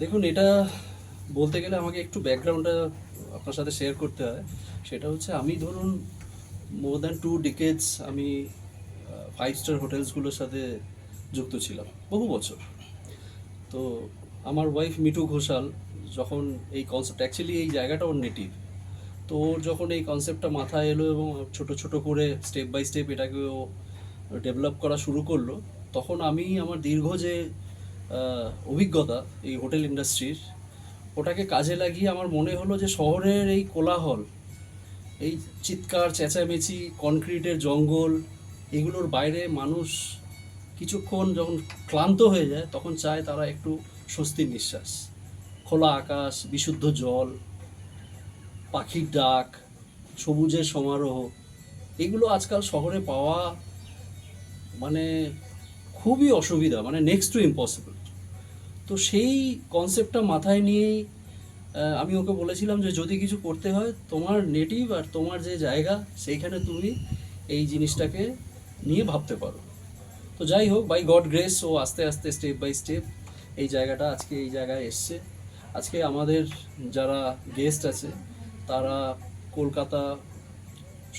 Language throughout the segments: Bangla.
দেখুন, এটা বলতে গেলে আমাকে একটু ব্যাকগ্রাউন্ডটা আপনার সাথে শেয়ার করতে হয়। সেটা হচ্ছে, আমি ধরুন মোর দ্যান টু ডিকেটস আমি ফাইভ স্টার হোটেলসগুলোর সাথে যুক্ত ছিলাম, বহু বছর। তো, আমার ওয়াইফ মিটু ঘোষাল যখন এই কনসেপ্ট অ্যাকচুয়ালি এই জায়গাটা ওর নেটিভ তো ওর যখন এই কনসেপ্টটা মাথায় এলো এবং ছোট ছোট করে স্টেপ বাই স্টেপ এটাকে ও ডেভেলপ করা শুরু করল, তখন আমি আমার দীর্ঘ যে অভিজ্ঞতা এই হোটেল ইন্ডাস্ট্রির ওটাকে কাজে লাগিয়ে আমার মনে হলো যে শহরের এই কোলাহল, এই চিৎকার, চেঁচামেচি, কনক্রিটের জঙ্গল, এগুলোর বাইরে মানুষ কিছুক্ষণ যখন ক্লান্ত হয়ে যায়, তখন চায় তারা একটু স্বস্তির নিঃশ্বাস। খোলা আকাশ, বিশুদ্ধ জল, পাখির ডাক, সবুজের সমারোহ, এগুলো আজকাল শহরে পাওয়া মানে খুবই অসুবিধা মানে নেক্সট টু ইম্পসিবল তো সেই কনসেপ্টটা মাথায় নিয়েই আমি ওকে বলেছিলাম যে যদি কিছু করতে হয়, তোমার নেটিভ আর তোমার যে জায়গা, সেইখানে তুমি এই জিনিসটাকে নিয়ে ভাবতে পারো। তো যাই হোক বাই গড গ্রেস ও আস্তে আস্তে স্টেপ বাই স্টেপ এই জায়গাটা, আজকে এই জায়গায় এসছে। আজকে আমাদের যারা গেস্ট আছে, তারা কলকাতা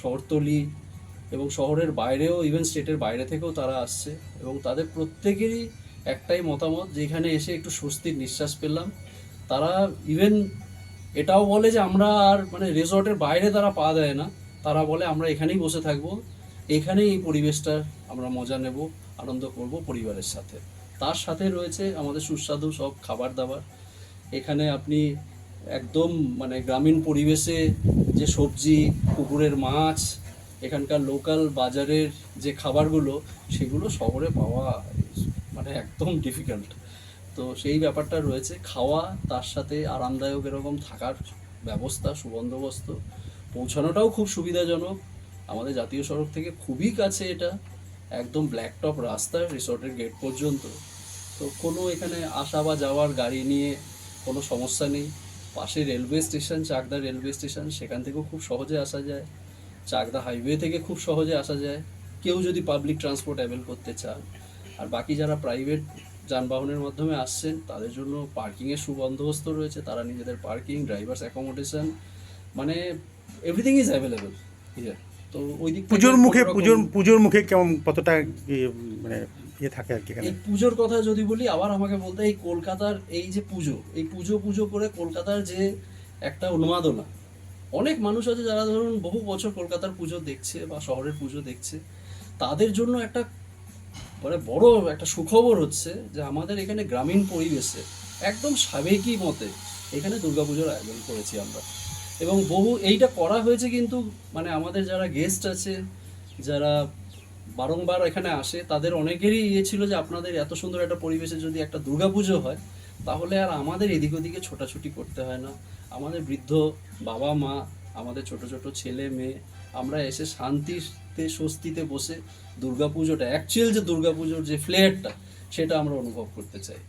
শহরতলি এবং শহরের বাইরেও ইভেন স্টেটের বাইরে থেকেও তারা আসছে এবং তাদের প্রত্যেকেরই একটাই মতামত যে এখানে এসে একটু স্বস্তির নিঃশ্বাস পেলাম। তারা ইভেন এটাও বলে যে আমরা আর মানে রিসর্টের বাইরে তারা পা দেয় না। তারা বলে আমরা এখানেই বসে থাকব, এখানেই এই পরিবেশটা আমরা মজা নেব, আনন্দ করব পরিবারের সাথে। তার সাথে রয়েছে আমাদের সুস্বাদু সব খাবার দাবার। এখানে আপনি একদম মানে গ্রামীণ পরিবেশে যে সবজি পুকুরের মাছ, এখানকার লোকাল বাজারের যে খাবারগুলো, সেগুলো শহরে পাওয়া মানে একদম ডিফিকাল্ট তো সেই ব্যাপারটা রয়েছে। খাওয়া তার সাথে আরামদায়ক এরকম থাকার ব্যবস্থা, সুবন্দোবস্ত পৌঁছানোটাও খুব সুবিধাজনক। আমাদের জাতীয় সড়ক থেকে খুবই কাছে এটা, একদম ব্ল্যাক টপ রাস্তা রিসর্টের গেট পর্যন্ত। তো কোনো এখানে আসা বা যাওয়ার গাড়ি নিয়ে কোনো সমস্যা নেই। পাশে railway station Chakdah railway station সেখান থেকেও খুব সহজে আসা যায়। চাকদা হাইওয়ে থেকে খুব সহজে আসা যায়। কেউ যদি পাবলিক ট্রান্সপোর্ট অ্যাভেল করতে চান। আর বাকি যারা প্রাইভেট যানবাহনের মাধ্যমে আসছেন তাদের জন্য পার্কিংয়ের সুবন্দোবস্ত রয়েছে। তারা নিজেদের পার্কিং ড্রাইভার্স অ্যাকোমোডেশন মানে এভরিথিং ইজ অ্যাভেলেবেল তো ওই দিক পুজোর মুখে পুজোর পুজোর মুখে কেমন কতটা মানে ইয়ে থাকে আর কি এই পুজোর কথা যদি বলি, আবার আমাকে বলতে এই কলকাতার এই যে পুজো, এই পুজো পুজো করে কলকাতার যে একটা উন্মাদনা। অনেক মানুষ আছে যারা ধরুন বহু বছর কলকাতার পুজো দেখছে বা শহরের পুজো দেখছে। তাদের জন্য একটা মানে বড় একটা সুখবর হচ্ছে যে আমাদের এখানে গ্রামীণ পরিবেশে একদম সাবেকি মতে এখানে দুর্গাপুজোর আয়োজন করেছি আমরা। এবং বহু, এইটা করা হয়েছে কিন্তু মানে আমাদের যারা গেস্ট আছে, যারা বারংবার এখানে আসে, তাদের অনেকেরই ইয়ে ছিল যে আপনাদের এত সুন্দর একটা পরিবেশে যদি একটা দুর্গাপুজো হয়, তাহলে আর আমাদের এদিক ওদিকে ছোটাছুটি করতে হয় না। আমাদের বৃদ্ধ বাবা মা, আমাদের ছোট ছোট ছেলে মেয়ে, আমরা এসে শান্তিতে, স্বস্তিতে বসে দুর্গাপুজোটা অ্যাকচুয়াল যে দুর্গাপুজোর যে ফ্লেয়ারটা সেটা আমরা অনুভব করতে চাই।